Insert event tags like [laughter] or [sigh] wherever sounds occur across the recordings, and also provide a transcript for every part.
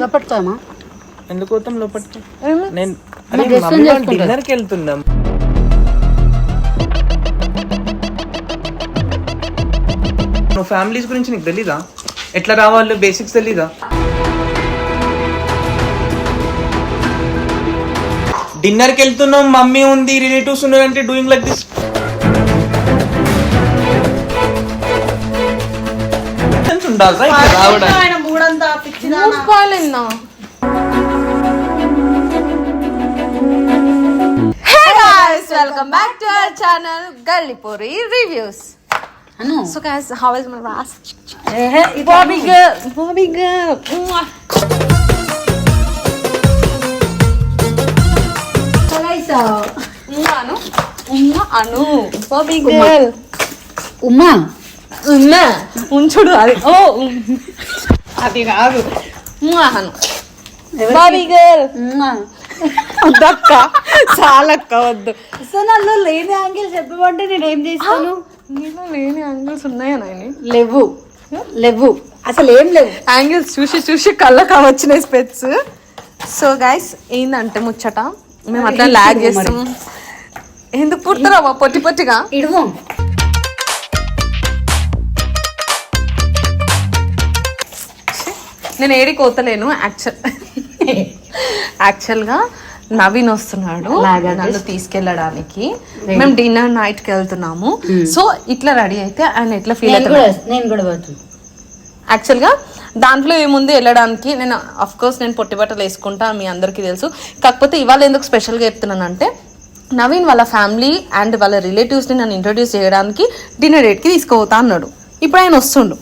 లోపట్టుకోమా ఎందుకు పోతాం లోపలికి నేను మా చేసుకుంటారు. డిన్నర్కి వెళ్తున్నాం. నువ్వు ఫ్యామిలీస్ గురించి నీకు తెలీదా? ఎట్లా రావాలో బేసిక్స్ తెలీదా? డిన్నర్కి వెళ్తున్నాం మమ్మీ ఉంది రిలేటివ్స్ ఉన్నారు అంటే డూయింగ్ లైక్ దిస్ ఉండాలి రావడానికి. ఆయన మూడంతా పిచ్చిదా మూసుకోవాలన్నా hey guys welcome back to our channel Gallipuri reviews so guys how is my last baby girl baby girl Anu. ఉమ్మ అను. బాబీ గర్ల్. ఉమ్మా. ఉన్నా ఉంచుడు అది. ఓ. అది కాదు. ఉమ్మ అను. బాబీ గర్ల్. ఉమ్మా. వద్దక్క. చాలక్క వద్దు. అసలు నన్ను లేని యాంగిల్ చెప్పమంటే నేను ఏం చేస్తాను నీలో లేని యాంగిల్స్ ఉన్నాయా నాయని? లేవు. లేవు. అసలు ఏం లేవు. యాంగిల్స్ చూసి చూసి కళ్ళకి వచ్చినాయి స్పెట్స్. సో గైస్ ఏందంటే ముచ్చట? మేము అట్లా లాగ్ చేస్తాం ఎందుకు పుడతారా పొట్టి పొట్టిగా? నేను ఏడి కోతలేను యాక్చువల్ యాక్చువల్గా నవీన్ వస్తున్నాడు. నన్ను తీసుకెళ్ళడానికి. మేము డిన్నర్ నైట్కి వెళ్తున్నాము సో ఇట్లా రెడీ అయితే ఆయన ఎట్లా ఫీల్ అవుతాడు? నేను కూడా యాక్చువల్గా దాంట్లో ఏముంది వెళ్ళడానికి? నేను అఫ్ కోర్స్ నేను పొట్టి బట్టలు వేసుకుంటా మీ అందరికీ తెలుసు. కాకపోతే ఇవాళ ఎందుకు స్పెషల్గా చెప్తున్నానంటే నవీన్ వాళ్ళ ఫ్యామిలీ అండ్ వాళ్ళ రిలేటివ్స్ని నన్ను ఇంట్రొడ్యూస్ చేయడానికి డిన్నర్ డేట్కి తీసుకుపోతా అన్నాడు. ఇప్పుడు ఆయన వస్తుండు.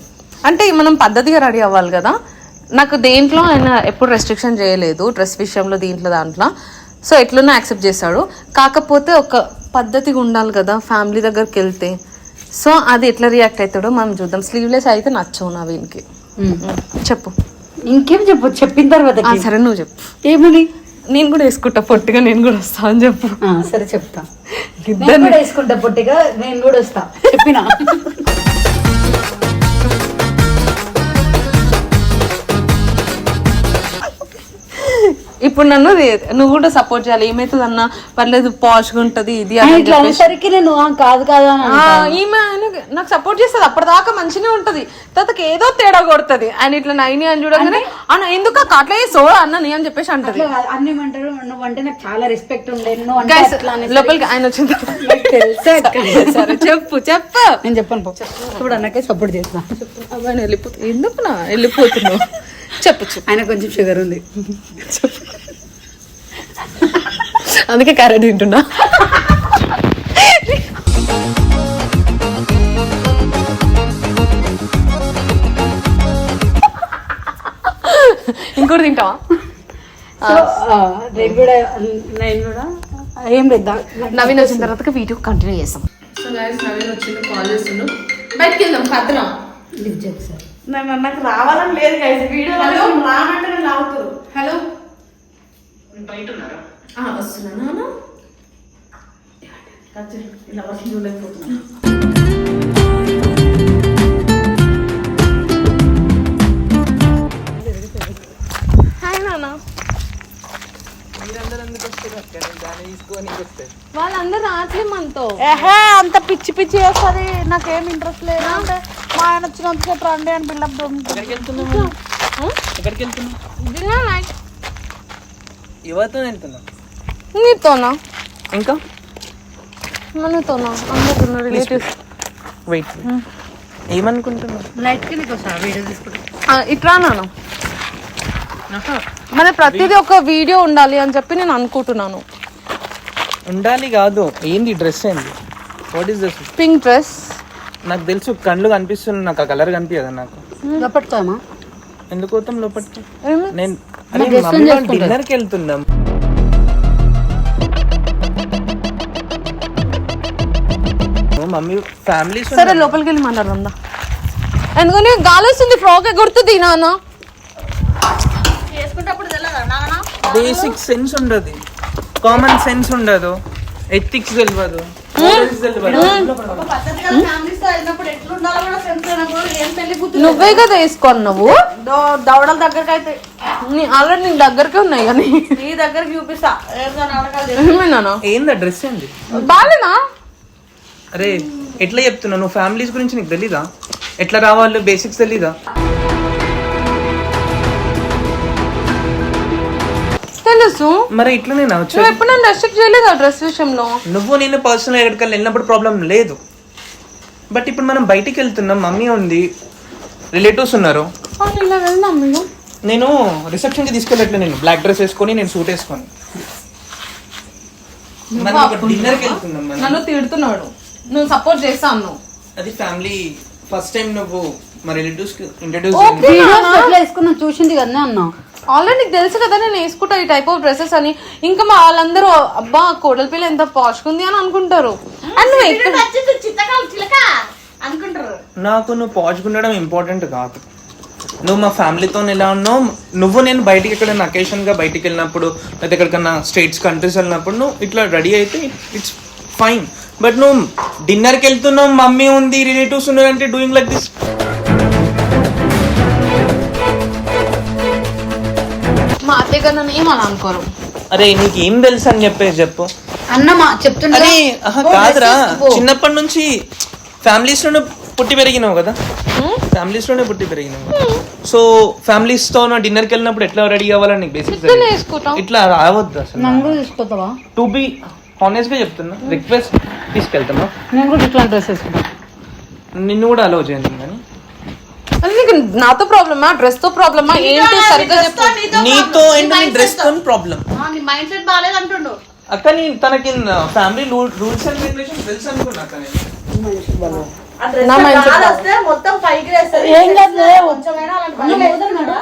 అంటే మనం పద్ధతిగా రెడీ అవ్వాలి కదా. నాకు దేంట్లో ఆయన ఎప్పుడు రెస్ట్రిక్షన్ చేయలేదు డ్రెస్ విషయంలో దీంట్లో దాంట్లో. సో ఎట్లనో యాక్సెప్ట్ చేశాడు కాకపోతే ఒక పద్ధతిగా ఉండాలి కదా ఫ్యామిలీ దగ్గరికి వెళ్తే. సో అది ఎట్లా రియాక్ట్ అవుతాడో మనం చూద్దాం. స్లీవ్లెస్ అయితే నచ్చవు నవీన్కి చెప్పు. ఇంకేం చెప్పు? చెప్పిన తర్వాత సరే నువ్వు చెప్పు. ఏమని? నేను కూడా వేసుకుంటా పొట్టిగా నేను కూడా వస్తా అని చెప్పు. సరే చెప్తా. కూడా వేసుకుంటా పొట్టిగా నేను కూడా వస్తా. చెప్పినా? [laughs] ఇప్పుడు నన్ను నువ్వు కూడా సపోర్ట్ చేయాలి. ఏమైతుంది అన్న పర్లేదు పాష్గా ఉంటది ఇది అది అని ఇట్లా చెప్పేసి. అనేసరికి నేను కాదు కాదు అని ఈమె నాకు సపోర్ట్ చేస్తుంది. అప్పటిదాకా మంచిగా ఉంటది. తర్వాత ఏదో తేడా కొడుతుంది. ఆయన ఇట్లా నైని అని చూడగానే అన్న ఎందుకు అట్లా సో అన్నని అని చెప్పేసి అంటది. అన్ని ఏమంటారు? నువ్వు అంటే నాకు చాలా రెస్పెక్ట్ ఉండే. లోపలికి ఆయన వచ్చింది. సరే చెప్పు చెప్పు. నేను చెప్పను ఇప్పుడు అన్నకే సపోర్ట్ చేస్తా అబ్బాయి వెళ్ళిపో ఎందుకు నా? వెళ్ళిపోతున్నావు. చెప్పు చెప్పు. ఆయన కొంచెం షుగర్ ఉంది. [laughs] అందుకే క్యారెట్ తింటున్నా. ఇంకోటి తింటావా? నేను కూడా నేను కూడా ఏం లేదు నవీన్ వచ్చిన తర్వాత వీడియో కంటిన్యూ చేస్తాం. సో నవీన్ వచ్చింది కాల్ చేస్తుండు. బయటికి వెళ్దాం భద్రం లిఫ్ట్ ఒకసారి. నాకు రావాలని లేదు గైస్ వీడియో రానంటే నేను అవుతారు హలో వస్తున్నా. నాన్న ఇలా వచ్చి చూడలేకపోతున్నా. హాయ్ నాన్న మీరందరూ ఎందుకు వస్తారు అక్క నేను దాన్ని తీసుకొని వస్తాను వాళ్ళందరూ రావట్లేదు మనతో. ఏహే అంత పిచ్చి పిచ్చి చేస్తుంది. నాకేం ఇంట్రెస్ట్ లేదు. అంటే మా ఆయన వచ్చినంతసేపు రండి అని బిల్డప్ ఎక్కడికి వెళ్తున్నావు ఎక్కడికి వెళ్తున్నావు డిన్నర్ నైట్ ఎవరితో వెళ్తున్నావు నీతోనా ఇంకా? మనతోనా అందరితో రిలేటివ్స్ వెయిట్ ఏమనుకుంటున్నావు లైట్కి నీకు వస్తా వీడియో తీసుకుంటా ఇట్రా నాన్న మన ప్రతిదీ ఒక వీడియో ఉండాలి అని చెప్పి నేను అనుకుంటున్నాను ఉండాలి కాదు. ఏంది డ్రెస్ ఏంది? What is this pink dress నాకు తెలుసు కళ్ళు కనిపిస్తుంది నాకు ఆ కలర్ కనిపించదు నాకు? లోపట్టుకోమా ఎందుకు పోతాం లోపలికి? నేను అరే మమ్మీ చేసుకుంటారు. డిన్నర్కి వెళ్తున్నాం. ఓ మమ్మీ ఫ్యామిలీస్ సరే లోపలికి వెళ్ళి మాట్లాడదా ఎందుకని గాలి వస్తుంది ఫ్రాక్ ఎగురుతుంది నాన్న? బేసిక్ సెన్స్ ఉండదు. కామన్ సెన్స్ ఉండదు. ఎథిక్స్ తెలియదు నువ్వే కదా వేసుకోను నువ్వు? దో- దవడల దగ్గరకు అయితే ఆల్రెడీ నీకు దగ్గరకే ఉన్నాయి కానీ నీ. దగ్గరకు చూపిస్తా. ఏదో డ్రెస్ ఏంది? బాలేనా? అరే ఎట్లా చెప్తున్నా? నువ్వు ఫ్యామిలీస్ గురించి నీకు తెలీదా? ఎట్లా రావాలో? బేసిక్స్ తెలీదా? తెలుసు మరి ఇట్లనే? నువ్వు ఎప్పుడు నన్ను రెస్ట్రిక్ట్ చేయలేదు డ్రెస్ విషయంలో? నువ్వు నేను పర్సనల్ ఎక్కడికి వెళ్ళినప్పుడు ప్రాబ్లం లేదు. బట్ ఇప్పుడు మనం బయటికి వెళ్తున్నాం మమ్మీ ఉంది రిలేటివ్స్ ఉన్నారు. ఇలా వెళ్దాం మీరు నేను రిసెప్షన్కి తీసుకెళ్ళట్లే నేను. బ్లాక్ డ్రెస్ వేసుకొని నేను సూట్ వేసుకొని. మనం ఒక డిన్నర్కి వెళ్తున్నాం మనం. నన్ను తిడుతున్నాడు. నువ్వు సపోర్ట్ చేస్తా అన్నావు అది ఫ్యామిలీ ఫస్ట్ టైం నువ్వు మా రిలేటివ్స్కి ఇంట్రడ్యూస్ వీడియోస్ ఎట్లా వేసుకున్నా చూసింది కదా అన్నా. ఆల్రెడీ నీకు తెలుసు కదా నేను వేసుకుంటా ఈ టైప్ ఆఫ్ డ్రెస్సెస్ అని. ఇంకా మా వాళ్ళందరూ అబ్బా కోడల పిల్ల ఎంత పాష్కుంది అని అనుకుంటారు. అండ్ నువ్వు ఎక్కడ? అనుకుంటారు. నాకు నువ్వు ఉండడం ఇంపార్టెంట్ కాదు. నువ్వు మా ఫ్యామిలీతో ఎలా ఉన్నావు? నువ్వు నేను బయటికి ఎక్కడైనా అకేషన్గా బయటికి వెళ్ళినప్పుడు లేదా ఎక్కడికన్నా స్టేట్స్ కంట్రీస్ వెళ్ళినప్పుడు నువ్వు ఇట్లా రెడీ అయితే ఇట్స్ ఫైన్ బట్ నువ్వు డిన్నర్కి వెళ్తున్నావు మమ్మీ ఉంది రిలేటివ్స్ ఉన్నారు అంటే డూయింగ్ లైక్ దిస్ మా అత్తయ్య గారు నన్ను ఏమని అనుకోరు? అరే నీకు ఏం తెలుసు అని చెప్పేసి చెప్పు. అన్న మా చెప్తుండే అరే ఆహా, కాదురా. చిన్నప్పటి నుంచి ఫ్యామిలీస్లోనే పుట్టి పెరిగినావు కదా. ఫ్యామిలీస్లోనే పుట్టి పెరిగినావు సో ఫ్యామిలీస్తో డిన్నర్కి వెళ్ళినప్పుడు ఎట్లా రెడీ అవ్వాలని నీకు బేసిక్ వేసుకుంటాం. ఇట్లా రావద్దు అసలు. నన్ను కూడా తీసుకొస్తావా? టు బి హానెస్ట్గా చెప్తున్నా రిక్వెస్ట్ తీసుకెళ్తామా నేను కూడా ఇట్లాంటి డ్రెస్ వేసుకుంటా. నిన్ను కూడా అలౌ చేయండి కానీ అది నీకు నాతో ప్రాబ్లమా? డ్రెస్తో ప్రాబ్లమా? ఏంటి సరిగ్గా చెప్పు. నీతో ఏంటి నీ డ్రెస్తో. ప్రాబ్లం నీ మైండ్ సెట్ బాగాలేదు అంటుండు. అక్క నీ తనకి ఫ్యామిలీ రూల్స్ అండ్ రెగ్యులేషన్ తెలుసు అనుకున్నా అక్క నేను. నా వస్తే మొత్తం పైకి వేస్తుంది ఏం కాదు కొంచెమైనా అలాంటి పనులు వేస్తున్నాడా?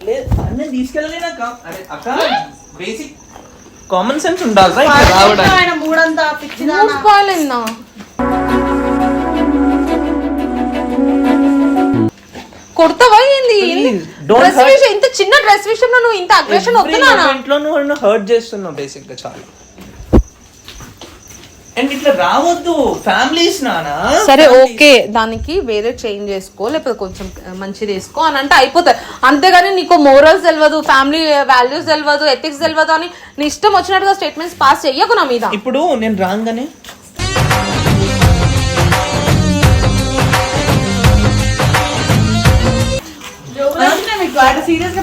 లేదు నేను తీసుకెళ్ళలేనక్క అరే అక్క బేసిక్ కామన్ సెన్స్ ఉండాలి రావడానికి. ఆయన మూడంతా కొడతావా ఏంది? Don't dress hurt. విషయం ఇంత చిన్న డ్రెస్ విషయంలో నువ్వు ఇంత అగ్రెషన్ వస్తున్నానా ఇంట్లో నువ్వు హర్ట్ చేస్తున్నావు బేసిక్గా చాలా. అండ్ ఇట్లా రావద్దు ఫ్యామిలీస్ నానా? సరే ఓకే దానికి వేరే చేంజ్ చేసుకో లేకపోతే కొంచెం మంచిది వేసుకో అని అంటే అయిపోతాయి. అంతేగాని నీకు మోరల్స్ తెలియదు ఫ్యామిలీ వాల్యూస్ తెలియదు ఎథిక్స్ తెలియదు అని నీ ఇష్టం వచ్చినట్టుగా స్టేట్మెంట్స్ పాస్ చెయ్యకు నా మీద. ఇప్పుడు నేను రాగానే ఎట్లా feelings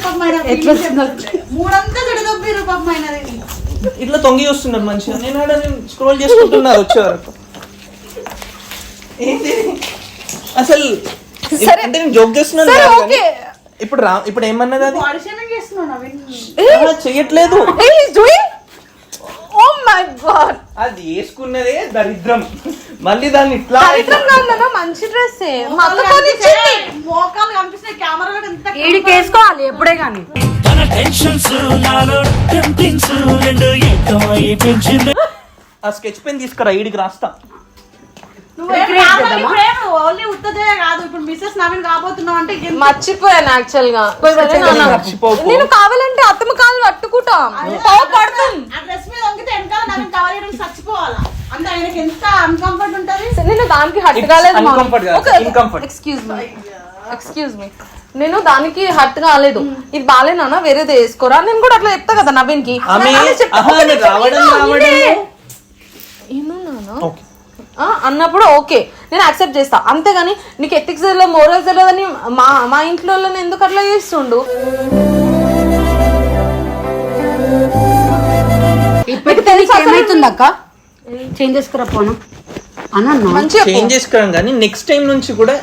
చెప్తుంటే. మూడంతా చెడదొబ్బిర్రు పాపం ఆయనది. ఇట్లా తొంగి వస్తున్నారు మంచిగా నేను ఆడ స్క్రోల్ చేసుకుంటున్నా వచ్చే వరకు ఏంటి అసలు సరే. అంటే నేను జోక్ చేస్తున్నాను సరే, ఓకే. ఇప్పుడు రా ఇప్పుడు ఏమన్నది అది shaming చేస్తున్నావు నవీన్. ఆహా, చెయ్యట్లేదు ఓ మై గాడ్ అది వేసుకున్నదే దరిద్రం. మళ్ళీ దాన్ని ఇట్లా దరిద్రం కాదు మంచి డ్రెస్ మోకాలు కనిపిస్తున్నాయి కెమెరా కూడా ఎంత ఈడికి వేసుకోవాలి ఎప్పుడే కానీ. మన టెన్షన్స్ నాలో టెంప్టింగ్స్ రెండు ఏకమై పెంచింది ఆ స్కెచ్ పెన్ తీసుకురా ఈడికి రాస్తా. మర్చిపోయాను యాక్చువల్గా. నేను కావాలంటే అత్తమ్మ కాలు పట్టుకుంటా. పడతాం కవర్ చచ్చిపోవాలా? అంటే ఆయనకి ఎంత అన్కంఫర్ట్ ఉంటది? నేను దానికి హట్ కాలేదు. ఎక్స్క్యూజ్ మీ ఎక్స్క్యూజ్ మీ నేను దానికి హట్ కాలేదు. ఇది బాలేనా వేరేది వేసుకోరా? నేను కూడా అట్లా చెప్తా కదా నవీన్కి అన్నప్పుడు ఓకే. నేను యాక్సెప్ట్ చేస్తా. అంతేగాని నీకు ఎథిక్స్ తెలియదు మోరల్స్ తెలియదని మా మా ఇంట్లో ఎందుకు అట్లా చేస్తుండు? ఏమైతుంది అక్క చేంజ్ చేసుకురా పోను. అన్న. చేంజ్ చేసుకోవడం కానీ నెక్స్ట్ టైం నుంచి కూడా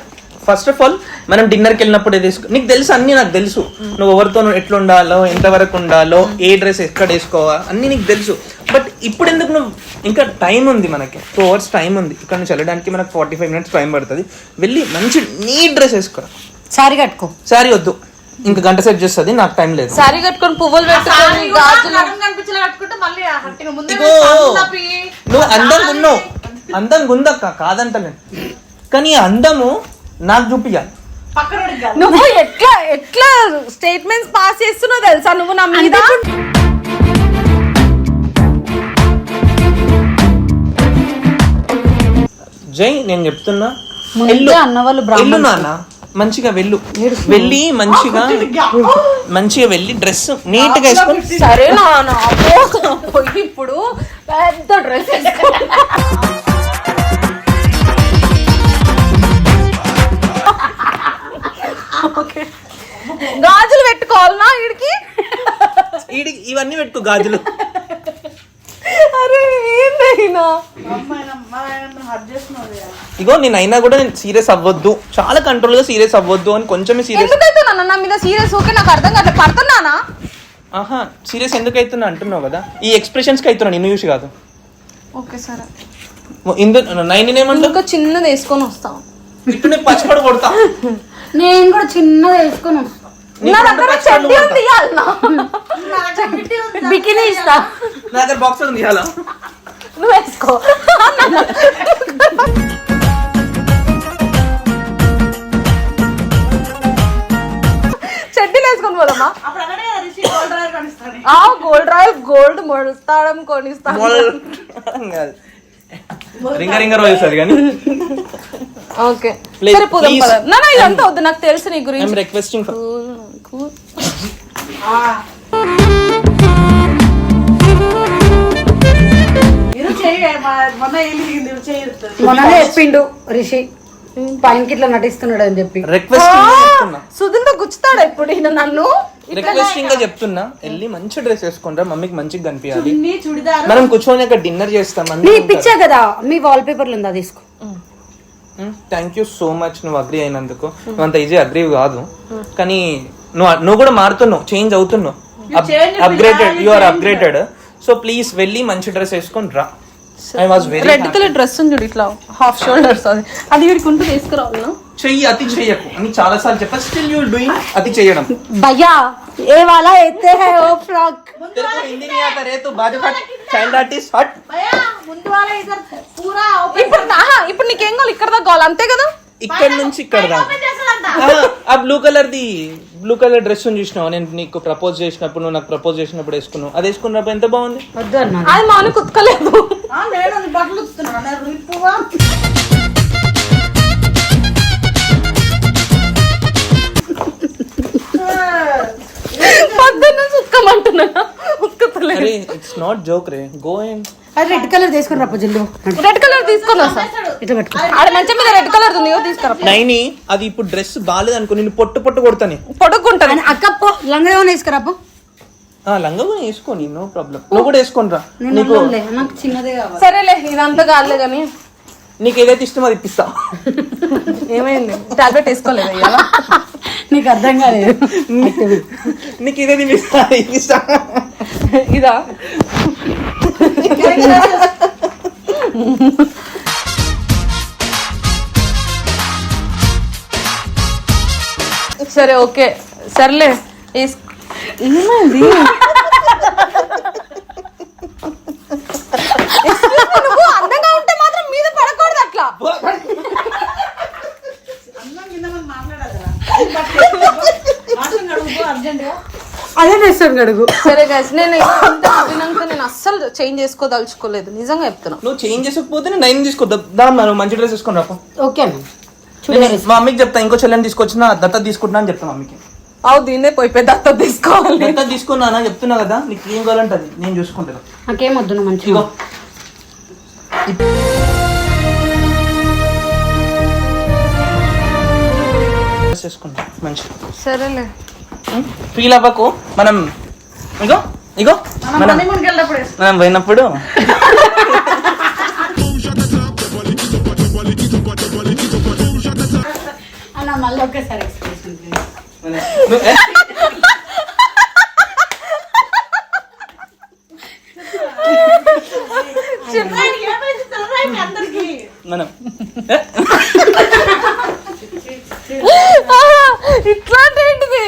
ఫస్ట్ ఆఫ్ ఆల్ మనం డిన్నర్కి వెళ్ళినప్పుడు వేసుకో నీకు తెలుసు అన్ని నాకు తెలుసు. నువ్వు ఎవరితో ఎట్లా ఉండాలో ఎంతవరకు ఉండాలో ఏ డ్రెస్ ఎక్కడ వేసుకోవా అన్ని నీకు తెలుసు. బట్ ఇప్పుడు ఎందుకు నువ్వు ఇంకా టైం ఉంది మనకి. టూ అవర్స్ టైం ఉంది. ఇక్కడ నుంచి వెళ్ళడానికి మనకు ఫార్టీ ఫైవ్ మినిట్స్ టైం పడుతుంది. వెళ్ళి మంచి నీట్ డ్రెస్ వేసుకోరా. సారీ కట్టుకో. సారీ వద్దు. ఇంకా గంట సెట్ చేస్తుంది నాకు టైం లేదు. శారీ కట్టుకొని పువ్వులు పెట్టుకొని సారీ గాజులు నువ్వు అందంగా ఉన్నావు అందంగా ఉందక్క కాదంటలేను కానీ ఈ అందము నాకు చూపించాలి నువ్వు ఎట్లా ఎట్లా స్టేట్మెంట్స్ పాస్ చేస్తున్నావు తెలుసా? నువ్వు నా మీద జై నేను చెప్తున్నా. అన్న వాళ్ళు. నాన్న. మంచిగా వెళ్ళు. వెళ్ళి మంచిగా మంచిగా వెళ్ళి. డ్రెస్ నీట్గా వేసుకొని సరే ఇప్పుడు పెద్ద డ్రెస్ గాజులు పెట్టుకోవాలనా వీడికి ఇవన్నీ పెట్టుకో గాజులు. అరే ఏందైనా ఇగో నేను అయినా కూడా నేను సీరియస్ అవ్వద్దు. చాలా కంట్రోల్గా సీరియస్ అవ్వద్దు అని కొంచెమే సీరియస్ ఎందుకైతే నాన్న నా మీద సీరియస్ ఓకే నాకు అర్థం కాదు పడుతున్నానా? ఆహా సీరియస్ ఎందుకు అవుతున్నా అంటున్నావు కదా? ఈ ఎక్స్ప్రెషన్స్కి అవుతున్నా నిన్ను చూసి కాదు. ఓకే సరే. ఇందు నైన్ ఏమంటా ఇంకా చిన్నది వేసుకొని వస్తాం. ఇట్టునే పచ్చిపడి కొడతా. నేను కూడా చిన్నగా వేసుకొని వస్తా. నీ దగ్గర చెడ్డీ. ఉంది? బికినీ ఇస్తా. నా దగ్గర బాక్స్ ఉంది నువ్వు వేసుకో చెడ్డీలు వేసుకొని పోదామా? అప్పుడు అక్కడే కదా రిషి గోల్డ్ డ్రైవర్ కనిస్తాడు. ఆ గోల్డ్ రాయల్ గోల్డ్ మొడతాడం కొనిస్తాం రింగ రింగ రోజు సరి కానీ. ఓకే. సరే పోదాం. పద. నా నా ఇదంతా వద్దు నాకు తెలుసు నీ గురించి. రిక్వెస్టింగ్. మొన్ననే చెప్పిండు రిషి. పైనకి ఇట్లా నటిస్తున్నాడు అని చెప్పి రిక్వెస్టింగ్గా చెప్తున్నా. సుధీర్తో గుచ్చుతాడా ఇప్పుడు ఈయన నన్ను? రిక్వెస్టింగ్గా చెప్తున్నా. వెళ్ళి మంచి డ్రెస్ వేసుకుంటా మమ్మీకి మంచిగా కనిపించాలి. మనం కూర్చొని అక్కడ డిన్నర్ చేస్తాం నీ ఇప్పించా కదా మీ వాల్ పేపర్లు ఉందా తీసుకో. థ్యాంక్ యూ సో మచ్ నువ్వు అగ్రి అయినందుకు. నువ్వు అంత ఈజీ అగ్రి కాదు. కానీ నువ్వు నువ్వు కూడా మారుతున్నావు చేంజ్ అవుతున్నావు. Upgraded you are upgraded so please వెళ్ళి మంచి డ్రెస్ వేసుకొని రా. I was very red colour dress ఉంది చూడు ఇట్లా హాఫ్ షోల్డర్స్ అది అది వీడికి ఉంటూ తీసుకురావాలి చెయ్యి అతి చెయ్యకు అని చాలా సార్లు చెప్పా స్టిల్ యూ డూయింగ్ అతి చేయడం భయ్యా ఏ వాలా ఎత్తే హై ఓ ఫ్రాక్ तेरे को हिंदी नहीं आता रे तू बाजू हट चाइल्ड आर्टिस्ट हट భయ్యా ముందు వాళ్ళ ఇద్దరు పూరా ఇప్పుడు ఆహా, ఇప్పుడు నీకేం కావాలి ఇక్కడ దాకా కావాలి అంతే కదా ఇక్కడ నుంచి ఇక్కడ దాకా ఓపెన్ చేస్తాడంట ఆ, ఆ blue colour the blue colour dress చూసినావు నేను నీకు ప్రపోజ్ చేసినప్పుడు నువ్వు నాకు ప్రపోజ్ చేసినప్పుడు వేసుకున్నావు అది వేసుకున్నప్పుడు ఎంత బాగుంది వద్దు అన్నా అది మాను కుత్కలేదు ఆ, నేను నీ బట్టలు రిప్పువా పొద్దున్న ఇట్స్ నాట్ జోక్ రే. గో అండ్ అది రెడ్ కలర్ తీసుకుని జిల్లు రెడ్ కలర్ తీసుకొని వస్తా. ఇట్లా పెట్టుకో. ఆడ మంచం మీద రెడ్ కలర్ ఉంది ఇగో తీసుకురా. నైని అది ఇప్పుడు డ్రెస్ బాగాలేదు అనుకో నేను పొట్టు పొట్టు కొడతాను. పొడుక్కుంటాను అని అక్క పో లంగా తీసుకురాపో లంగా కూడా వేసుకోని నో ప్రాబ్లం నువ్వు కూడా వేసుకొని రా నేను నీకు నాకు చిన్నదే కావాలి. సరేలే ఇదంతా కాదులే కానీ. నీకు ఏదైతే ఇష్టమో అది ఇప్పిస్తా. ఏమైంది? టాబ్లెట్ వేసుకోలేదు ఇవాళ నీకు అర్థం కాలేదు. నీకు ఇదే అది ఇప్పిస్తా. ఇదా? సరే ఓకే. సర్లే ఏమైంది అందంగా ఉంటే మాత్రం మీద పడకూడదు అట్లా అదే చేస్తాను గడుగు సరే గైస్ నేను ఇంత నవ్వినాక నేను అస్సలు చేంజ్ చేసుకోదలుచుకోలేదు నిజంగా చెప్తున్నా నువ్వు చేంజ్ చేసుకోకపోతే నేను నైన్ తీసుకో దా మనం మంచి డ్రెస్ వేసుకొని రాపో ఓకే మా మమ్మీకి చెప్తా ఇంకో చెల్లెని తీసుకొచ్చిన దత్త తీసుకుంటున్నా అని చెప్తా మమ్మీకి అవు దీన్నే పోయి పెద్ద అత్త తీసుకోవాలి. దత్త తీసుకున్నా అని చెప్తున్నా కదా నీకు ఏం కావాలంటే అది నేను చూసుకుంటాను నాకేం వద్దు నువ్వు మంచిగా వేసుకుంటా మంచి సరేలే. ఫీల్ అవ్వకు. మనం ఇగో ఇగో మనం మనం పోయినప్పుడు. అన్న మళ్ళీ ఒకేసారి. మనం ఏ? ఇట్లాంటి ఏంటిది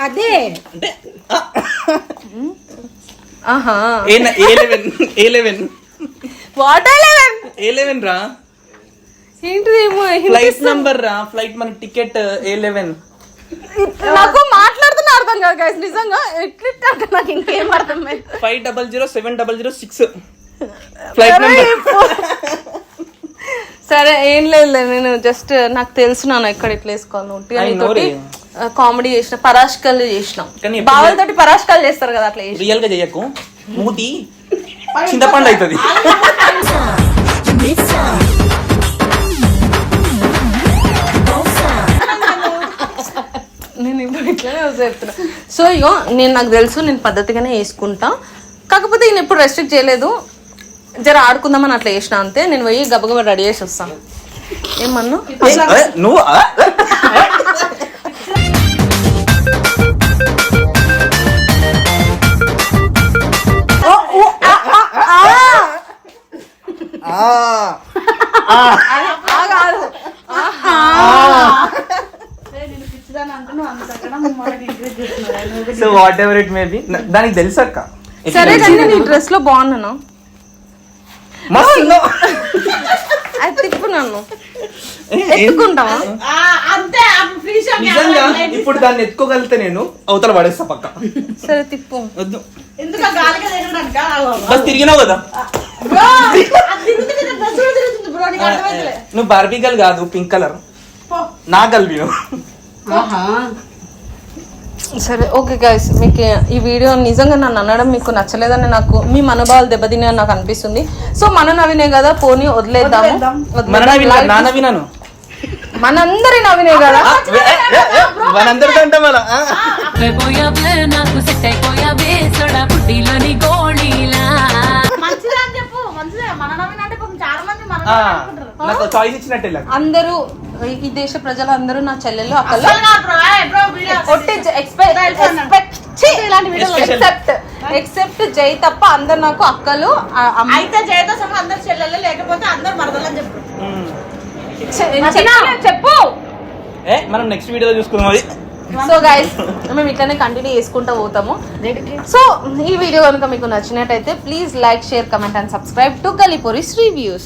అదే. అంటే ఆహా. A A eleven A eleven? A eleven రా? ఏంటిది ఏమో ఫ్లైట్ నంబర్ రా? ఫ్లైట్ మన టికెట్ ఏ లెవెన్? నాకు మాట్లాడుతున్న అర్థం కాదు గైస్ నిజంగా ఎట్లిట్ అంటే నాకు ఇంకేం అర్థం లేదు five double zero seven double zero six. Flight number సరే ఏం లేదు నేను జస్ట్ నాకు తెలుసు నాన్న ఎక్కడ ఎట్లా వేసుకోవాలి రే. కామెడీ చేసిన పరాష్కలు చేసినాం. బావలతోటి పరాష్కలు చేస్తారు కదా అట్లా రియల్గా చెయ్యకు మూతి చింతపండు అవుతుంది ఇట్లానే చెప్తున్నా సో ఇగో నేను నాకు తెలుసు నేను పద్ధతిగానే వేసుకుంటా. కాకపోతే నేను ఎప్పుడు రెస్ట్రిక్ట్ చేయలేదు. జర ఆడుకుందామని అట్లా వేసిన అంతే. నేను పోయి గబగబా రెడీ చేసి వస్తాను. ఏమన్నా నువ్వు whatever it may be దానికి తెలుసక్క. సరే కానీ ఈ డ్రెస్లో బాగున్నాను. [laughs] అది తిప్పు నన్ను. ఎత్తుకుంటావా? నిజంగా ఇప్పుడు దాన్ని ఎత్తుకోగలిగితే నేను అవతల పడేస్తా పక్క. సరే తిప్పు. వద్దు. బస్ తిరిగినావు కదా? నువ్వు బార్బీ గల్ కాదు పింక్ కలర్ నా నువ్వు ఆహా. సరే ఓకే గైస్ మీకు ఈ వీడియో నిజంగా నన్ను అనడం మీకు నచ్చలేదని నాకు మీ మనోభావాలు దెబ్బతిని నాకు అనిపిస్తుంది సో మన నవినే కదా పోనీ వదిలేద్దాము వదిలేద్దాం. వదిలేద్దాం. మన నవీన్ Light- నాన్న వినాను మనందరి నవినే కదా. అయిపోయావే నాకు సెట్ అయిపోయావే సొడా పుట్టిలోని గోళీలా మంచిదే అని చెప్పు మంచిదే మన నవీన్ అంటే కొంచెం చాలా మంది మన ఆ, నాకు చాయిస్ ఇచ్చినట్టే. అందరూ ఈ దేశ ప్రజలందరూ నా చెల్లెలు అక్కలు. అసలు కాదు బ్రో ఏ బ్రో వీడియో ఒట్టి ఇలాంటి వీడియోలు ఎక్సెప్ట్ ఎక్సెప్ట్ జై తప్ప అందరు నాకు అక్కలు అయితే జయతో సహా అందరు చెల్లెలు లేకపోతే అందరు మరదలని చెప్పు. చెప్పు, మనం నెక్స్ట్ వీడియోలో చూసుకుందాం అది. సో గైస్ మేము ఇట్లానే కంటిన్యూ చేసుకుంటూ పోతాము. సో ఈ వీడియో కనుక మీకు నచ్చినట్టయితే please like share comment and subscribe to Gallipuri's reviews